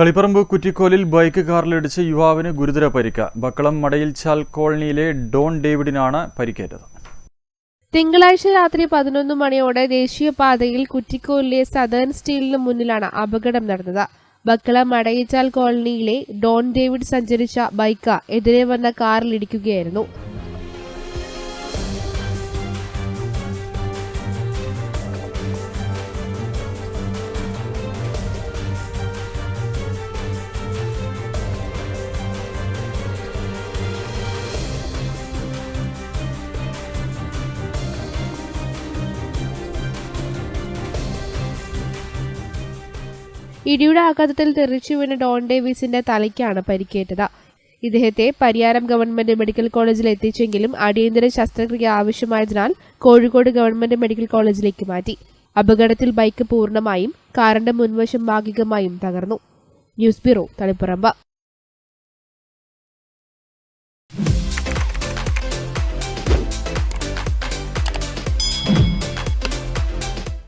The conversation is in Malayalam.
തളിപ്പറമ്പ് കുറ്റിക്കോലിൽ ബൈക്ക് കാറിലിടിച്ച് യുവാവിന് ഗുരുതര പരിക്ക്. ബക്കളം മടയിൽച്ചാൽ കോളനിയിലെ ഡോൺ ഡേവിഡിനാണ് പരിക്കേറ്റത്. തിങ്കളാഴ്ച രാത്രി പതിനൊന്ന് മണിയോടെ ദേശീയപാതയിൽ കുറ്റിക്കോലിലെ സദേൺ സ്റ്റീലിന് മുന്നിലാണ് അപകടം നടന്നത്. ബക്കളം മടയിച്ചാൽ കോളനിയിലെ ഡോൺ ഡേവിഡ് സഞ്ചരിച്ച ബൈക്ക് എതിരെ വന്ന കാറിലിടിക്കുകയായിരുന്നു. ഇടിയുടെ ആഘാതത്തിൽ തെറിച്ചു വീണ ഡോൺ ഡേവിസിന്റെ തലയ്ക്കാണ് പരിക്കേറ്റത്. ഇദ്ദേഹത്തെ പരിയാരം ഗവൺമെന്റ് മെഡിക്കൽ കോളേജിൽ എത്തിച്ചെങ്കിലും അടിയന്തര ശസ്ത്രക്രിയ ആവശ്യമായതിനാൽ കോഴിക്കോട് ഗവൺമെന്റ് മെഡിക്കൽ കോളേജിലേക്ക് മാറ്റി. അപകടത്തിൽ ബൈക്ക് പൂർണമായും കാറിന്റെ മുൻവശം ഭാഗികമായും തകർന്നു. News bureau Thaliparamba.